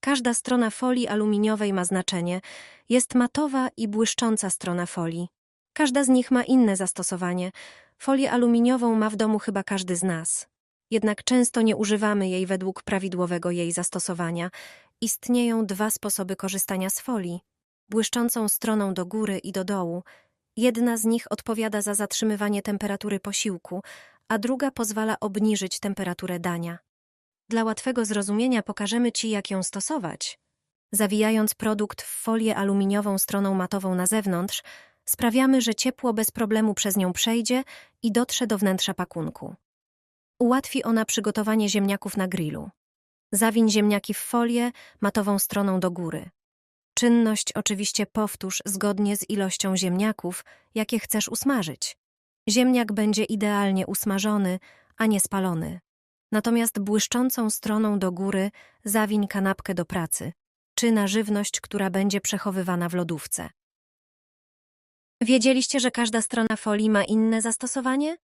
Każda strona folii aluminiowej ma znaczenie. Jest matowa i błyszcząca strona folii. Każda z nich ma inne zastosowanie. Folię aluminiową ma w domu chyba każdy z nas. Jednak często nie używamy jej według prawidłowego jej zastosowania. Istnieją dwa sposoby korzystania z folii. Błyszczącą stroną do góry i do dołu. Jedna z nich odpowiada za zatrzymywanie temperatury posiłku, a druga pozwala obniżyć temperaturę dania. Dla łatwego zrozumienia pokażemy Ci, jak ją stosować. Zawijając produkt w folię aluminiową stroną matową na zewnątrz, sprawiamy, że ciepło bez problemu przez nią przejdzie i dotrze do wnętrza pakunku. Ułatwi ona przygotowanie ziemniaków na grillu. Zawiń ziemniaki w folię matową stroną do góry. Czynność oczywiście powtórz zgodnie z ilością ziemniaków, jakie chcesz usmażyć. Ziemniak będzie idealnie usmażony, a nie spalony. Natomiast błyszczącą stroną do góry zawiń kanapkę do pracy, czy na żywność, która będzie przechowywana w lodówce. Wiedzieliście, że każda strona folii ma inne zastosowanie?